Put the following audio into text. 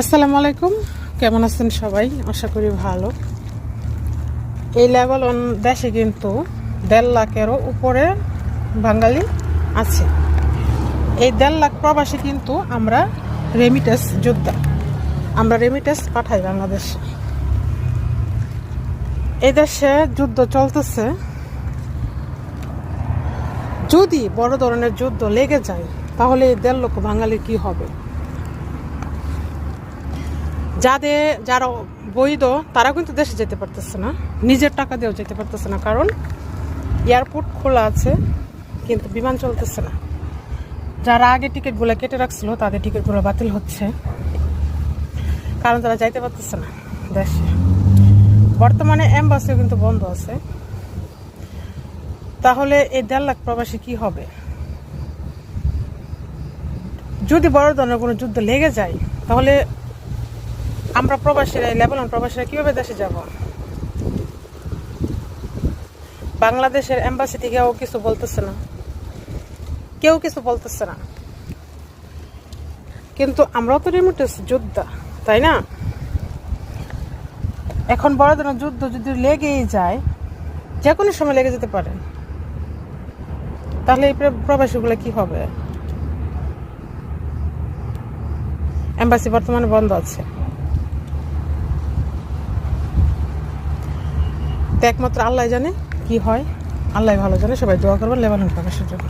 আসসালামু আলাইকুম। কেমন আছেন সবাই? আশা করি ভালো। এই লেভেল দেশে কিন্তু দেড় লাখেরও উপরে বাঙালি আছে। এই দেড় লাখ প্রবাসী কিন্তু আমরা রেমিটেন্স যোদ্ধা। আমরা রেমিটেন্স পাঠাই বাংলাদেশে। এই দেশে যুদ্ধ চলতেছে। যদি বড় ধরনের যুদ্ধ লেগে যায়, তাহলে এই দেড় লক্ষ বাঙালির কি হবে? যাদের যারা বৈধ, তারা কিন্তু দেশে যেতে পারতেছে না। নিজের টাকা দিয়েও যেতে পারতেছে না, কারণ এয়ারপোর্ট খোলা আছে, কিন্তু বিমান চলতেছে না। যারা আগে টিকিটগুলো কেটে রাখছিল, তাদের টিকিটগুলো বাতিল হচ্ছে, কারণ তারা যাইতে পারতেছে না দেশে। বর্তমানে এম্বাসিও কিন্তু বন্ধ আছে। তাহলে এই দেড় লাখ প্রবাসী কি হবে? যদি বড় ধরনের কোনো যুদ্ধ লেগে যায়, তাহলে আমরা প্রবাসীরা লেবানন প্রবাসীরা কীভাবে দেশে যাব? বাংলাদেশের এম্বাসি থেকেও কিছু বলতেছে না। কেউ কিছু বলতেছে না। কিন্তু আমরাও তো রিমোটেস যোদ্ধা, তাই না? এখন বড় ধরনের যুদ্ধ যদি লেগেই যায় যে কোনো সময় লেগে যেতে পারে। তাহলে এই প্রবাসীগুলো কি হবে? এম্বাসি বর্তমানে বন্ধ আছে। তো একমাত্র আল্লাহ জানে কি হয়। আল্লাহ ভালো জানে, সবাই দোয়া করবেন, লেবানন প্রকাশের জন্য।